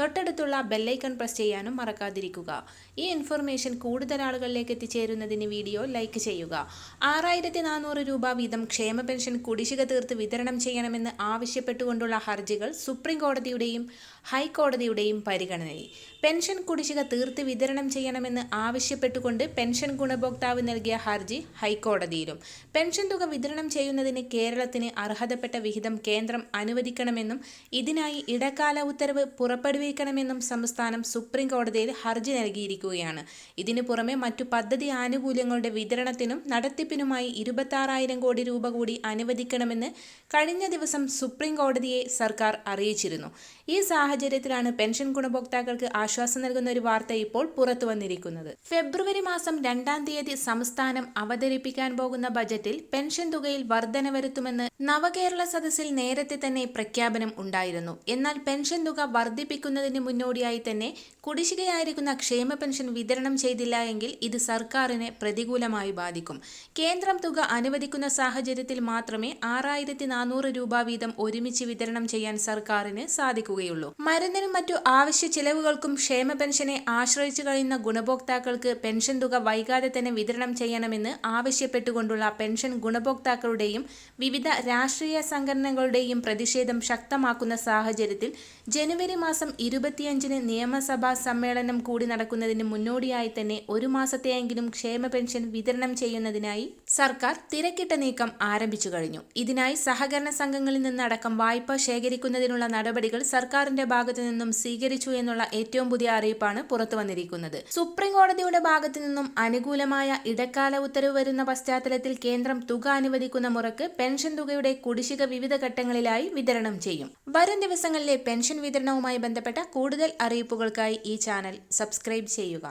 തൊട്ടടുത്തുള്ള bell icon press ചെയ്യാനും മറക്കാതിരിക്കുക. ഈ ഇൻഫർമേഷൻ കൂടുതൽ ആളുകളിലേക്ക് എത്തിച്ചേരുന്നതിന് വീഡിയോ ലൈക്ക് ചെയ്യുക. ആറായിരത്തി നാനൂറ് രൂപ വീതം ക്ഷേമ പെൻഷൻ കുടിശ്ശിക തീർത്ത് വിതരണം ചെയ്യണമെന്ന് ആവശ്യപ്പെട്ടുകൊണ്ടുള്ള ഹർജികൾ സുപ്രീം കോടതിയുടെയും ഹൈക്കോടതിയുടെയും പരിഗണനയിൽ. പെൻഷൻ കുടിശ്ശിക തീർത്ത് വിതരണം ചെയ്യണമെന്ന് ആവശ്യപ്പെട്ടുകൊണ്ട് പെൻഷൻ ഗുണഭോക്താവ് നൽകിയ ഹർജി ഹൈക്കോടതിയിലും. പെൻഷൻ തുക വിതരണം ചെയ്യുന്നതിന് കേരളത്തിന് അർഹതപ്പെട്ട വിഹിതം കേന്ദ്രം അനുവദിക്കണമെന്നും ഇതിനായി ഇടക്കാല ഉത്തരവ് പുറപ്പെടുവിക്കണമെന്നും സംസ്ഥാനം സുപ്രീം കോടതിയിൽ ഹർജി നൽകിയിരിക്കുകയാണ്. ഇതിനു പുറമെ മറ്റു പദ്ധതി ആനുകൂല്യങ്ങളുടെ വിതരണത്തിനും നടത്തിപ്പിനുമായി ഇരുപത്തി കോടി രൂപ കൂടി അനുവദിക്കണമെന്ന് കഴിഞ്ഞ ദിവസം സുപ്രീം കോടതിയെ സർക്കാർ അറിയിച്ചിരുന്നു. ഈ സാഹചര്യത്തിലാണ് പെൻഷൻ ഗുണഭോക്താക്കൾക്ക് ആശ്വാസം നൽകുന്ന ഒരു വാർത്ത ഇപ്പോൾ പുറത്തു വന്നിരിക്കുന്നത്. ഫെബ്രുവരി മാസം രണ്ടാം തീയതി സംസ്ഥാനം അവതരിപ്പിക്കാൻ പോകുന്ന ബജറ്റിൽ പെൻഷൻ തുകയിൽ വർധന വരുത്തുമെന്ന് നവകേരള സദസ്സിൽ നേരത്തെ തന്നെ പ്രഖ്യാപനം ഉണ്ടായിരുന്നു. എന്നാൽ പെൻഷൻ തുക വർദ്ധിപ്പിക്കുന്നതിന് മുന്നോടിയായി തന്നെ കുടിശ്ശികയായിരിക്കുന്ന ക്ഷേമ പെൻഷൻ വിതരണം ചെയ്തില്ല എങ്കിൽ ഇത് സർക്കാരിനെ പ്രതികൂലമായി ബാധിക്കും. കേന്ദ്രം തുക അനുവദിക്കുന്ന സാഹചര്യത്തിൽ മാത്രമേ ആറായിരത്തി നാനൂറ് രൂപ വീതം ഒരുമിച്ച് വിതരണം ചെയ്യാൻ സർക്കാരിന് സാധിക്കുകയുള്ളൂ. മരുന്നിനും മറ്റു ആവശ്യ ചിലവുകൾക്കും ക്ഷേമ പെൻഷനെ ആശ്രയിച്ചു കഴിയുന്ന ഗുണഭോക്താക്കൾക്ക് പെൻഷൻ തുക വൈകാതെ തന്നെ വിതരണം ചെയ്യണമെന്ന് ആവശ്യപ്പെട്ടുകൊണ്ടുള്ള പെൻഷൻ ഗുണഭോക്താക്കളുടെയും വിവിധ രാഷ്ട്രീയ സംഘടനകളുടെയും പ്രതിഷേധം ശക്തമാക്കുന്ന സാഹചര്യത്തിൽ ജനുവരി മാസം ഇരുപത്തിയഞ്ചിന് നിയമസഭാ സമ്മേളനം കൂടി നടക്കുന്നതിന് മുന്നോടിയായി തന്നെ ഒരു മാസത്തെയെങ്കിലും ക്ഷേമ പെൻഷൻ വിതരണം ചെയ്യുന്നതിനായി സർക്കാർ തിരക്കിട്ട നീക്കം ആരംഭിച്ചു കഴിഞ്ഞു. ഇതിനായി സഹകരണ സംഘങ്ങളിൽ നിന്നടക്കം വായ്പ ശേഖരിക്കുന്നതിനുള്ള നടപടികൾ സർക്കാരിന്റെ ഭാഗത്തു നിന്നും സ്വീകരിച്ചു എന്നുള്ള ഏറ്റവും പുതിയ അറിയിപ്പാണ് പുറത്തു വന്നിരിക്കുന്നത്. സുപ്രീം കോടതിയുടെ ഭാഗത്തു നിന്നും അനുകൂലമായ ഇടക്കാല ഉത്തരവ് വരുന്ന പശ്ചാത്തലത്തിൽ കേന്ദ്രം തുക അനുവദിക്കുന്ന മുറക്ക് പെൻഷൻ തുകയുടെ കുടിശ്ശിക വിവിധ ഘട്ടങ്ങളിലായി വിതരണം ചെയ്യും. വരും ദിവസങ്ങളിലെ പെൻഷൻ വിതരണവുമായി ബന്ധപ്പെട്ട കൂടുതൽ അറിയിപ്പുകൾക്കായി ഈ ചാനൽ സബ്സ്ക്രൈബ് ചെയ്യുക.